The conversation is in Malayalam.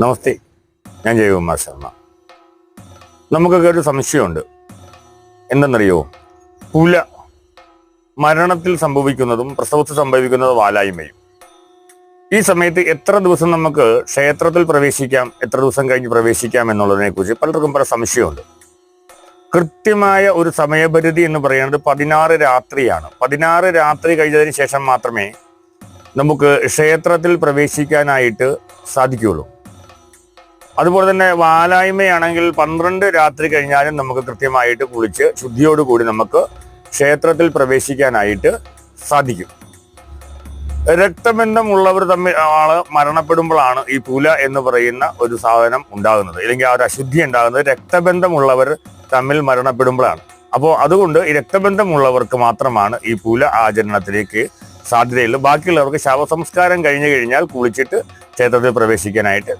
നമസ്തേ ഞാൻ ജയകുമാർ ശർമ്മ. നമുക്കൊക്കെ ഒരു സംശയമുണ്ട്. എന്തെന്നറിയോ? പുല മരണത്തിൽ സംഭവിക്കുന്നതും പ്രസവത്തിൽ സംഭവിക്കുന്നതും വാലായ്മയും. ഈ സമയത്ത് എത്ര ദിവസം നമുക്ക് ക്ഷേത്രത്തിൽ പ്രവേശിക്കാം എത്ര ദിവസം കഴിഞ്ഞ് പ്രവേശിക്കാം എന്നുള്ളതിനെ കുറിച്ച് പലർക്കും പല സംശയമുണ്ട്. കൃത്യമായ ഒരു സമയപരിധി എന്ന് പറയുന്നത് പതിനാറ് രാത്രിയാണ്. പതിനാറ് രാത്രി കഴിഞ്ഞതിന് ശേഷം മാത്രമേ നമുക്ക് ക്ഷേത്രത്തിൽ പ്രവേശിക്കാനായിട്ട് സാധിക്കുകയുള്ളൂ. അതുപോലെ തന്നെ വാലായ്മയാണെങ്കിൽ പന്ത്രണ്ട് രാത്രി കഴിഞ്ഞാലും നമുക്ക് കൃത്യമായിട്ട് കുളിച്ച് ശുദ്ധിയോടുകൂടി നമുക്ക് ക്ഷേത്രത്തിൽ പ്രവേശിക്കാനായിട്ട് സാധിക്കും. രക്തബന്ധമുള്ളവർ തമ്മിൽ ആൾ മരണപ്പെടുമ്പോഴാണ് ഈ പുല എന്ന് പറയുന്ന ഒരു സാധനം ഉണ്ടാകുന്നത്. അല്ലെങ്കിൽ ആ ഒരു അശുദ്ധി ഉണ്ടാകുന്നത് രക്തബന്ധമുള്ളവർ തമ്മിൽ മരണപ്പെടുമ്പോഴാണ്. അപ്പോൾ അതുകൊണ്ട് ഈ രക്തബന്ധമുള്ളവർക്ക് മാത്രമാണ് ഈ പുല ആചരണത്തിലേക്ക് സാധ്യതയുള്ളൂ. ബാക്കിയുള്ളവർക്ക് ശവസംസ്കാരം കഴിഞ്ഞു കഴിഞ്ഞാൽ കുളിച്ചിട്ട് ക്ഷേത്രത്തിൽ പ്രവേശിക്കാനായിട്ട്